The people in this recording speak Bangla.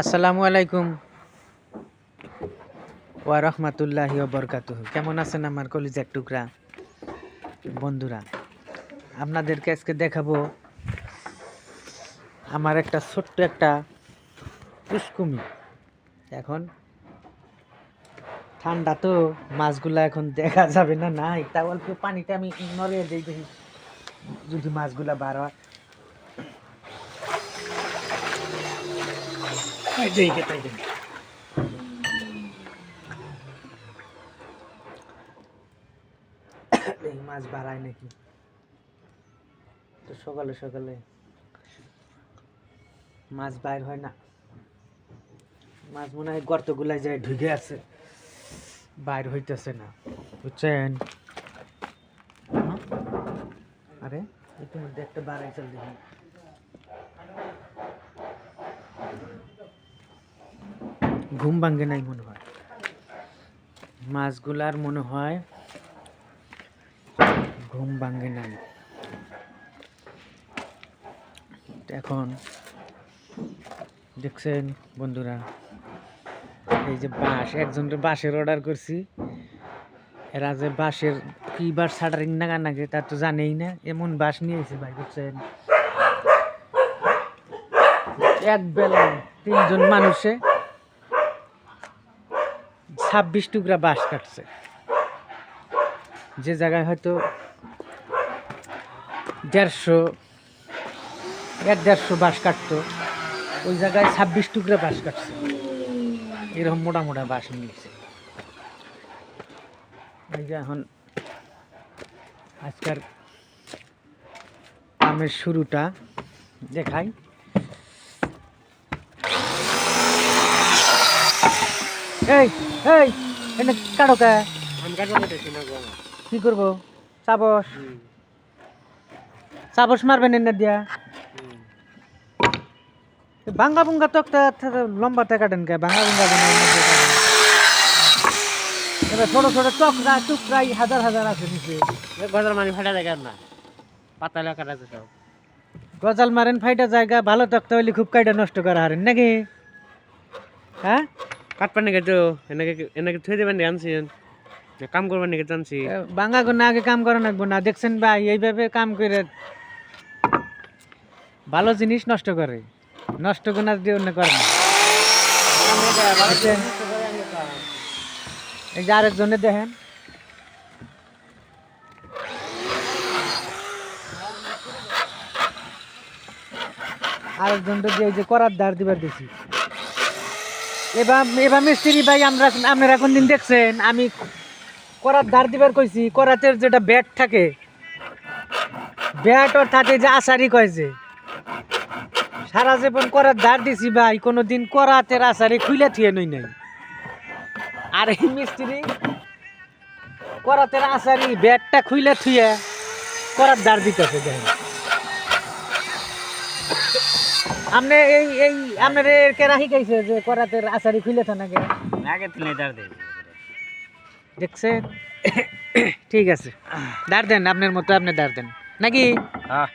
আসসালামু আলাইকুম। ওয়া রহমাতুল্লাহি বারাকাতুহু। কেমন আছেন আমার কলিজার টুকরা? বন্ধুরা, আপনাদেরকে আজকে দেখাবো আমার একটা ছোট্ট একটা পুষ্কুমি এখন ঠান্ডা তো, মাছগুলা এখন দেখা যাবে না, নাই। তা অল্প পানিটা আমি নড়িয়ে দিই যদি মাছগুলা বার হয় এই যে এই যে, এই যে। এই মাছ বাড়ায় নাকি? তো সকালে সকালে মাছ বাইর হয় না। মাছ মনে হয় গর্তগুলায় যায়, ঢুকে আছে। বাইর হইতেছে না। বুঝছেন? আরে, ইতিমধ্যে একটা বাড়াই চল দেখি। ঘুম ভাঙ্গে নাই মনে হয়। মাছগুলার মনে হয় ঘুম ভাঙ্গে নাই। এখন দেখছেন বন্ধুরা, এই যে বাঁশ, একজনের বাঁশের অর্ডার করছি। এরা যে বাঁশের কি বার সাটারিং নাগা নাগে তা তো জানেই না, এমন বাঁশ নিয়েছে ভাই, বুঝছেন? এক বেলা তিনজন মানুষে ছাব্বিশ টুকরা বাঁশ কাটছে। যে জায়গায় হয়তো দেড়শো, এক দেড়শো বাঁশ কাটতো, ওই জায়গায় ছাব্বিশ টুকরা বাঁশ কাটছে। এরকম মোটা মোটা বাঁশ নিয়েছে এই যে এখন আজকের কামের শুরুটা দেখাই। এই এই এটা কাটো কে না না। কি করব? চাবস চাবস মারবেন এনে দিয়া। হুম। বাঙ্গা তো একটা লম্বাতে কাটেন কে বাঙ্গা বুঙ্গা। এবার ছোট ছোট চকরা টুকরাই হাজার হাজার আছে নিচে। গজাল মানি ফাটা দেখেন না। পাতালে কাটাছে সব। গজাল মারেন ফাইটা জায়গা ভালো তক্তা হইলে খুব কাইটা নষ্ট করা হারেন নাকি? হ্যাঁ? কাটপান নাকি তো এনেকে এনেকে থুই দেবেন আনছেন কাম করবেন নাকি জানছি বাঙ্গা না আগে কাম করা লাগবো না। দেখছেন ভাই এইভাবে কাম করে ভালো জিনিস নষ্ট করে নষ্ট করে দিয়ে অন্য করে এই যে আরেকজনে দেখেন। আরেকজন তো দিয়ে এই যে করার ধার দিবার দিছি। এবার এবার মিস্ত্রি ভাই, আমরা, আপনারা কোন দিন দেখছেন? আমি করার ধার দিবার কইছি, করাতের যেটা ব্যাট থাকে ব্যাট অর্থাৎ এই যে আশারি কয় যে। সারা জীবন করার ধার দিছি ভাই, কোনোদিন করাতের আশারি খুলে থিয়ে নই নাই। আর এই মিস্ত্রি করাতের আশারি ব্যাটটা খুলে থুয়ে করার ধার দিতেছে, দেখেন। আপনি এই এই আপনার কে রাখি গাইছে যে করাতে আশারি খুলে থানাকে আগে তুলে দাঁড় দেই দেখছেন? ঠিক আছে। দাঁড় দেন আপনার মতো আপনি দাঁড় দেন। নাকি? হ্যাঁ।